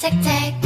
책, 책.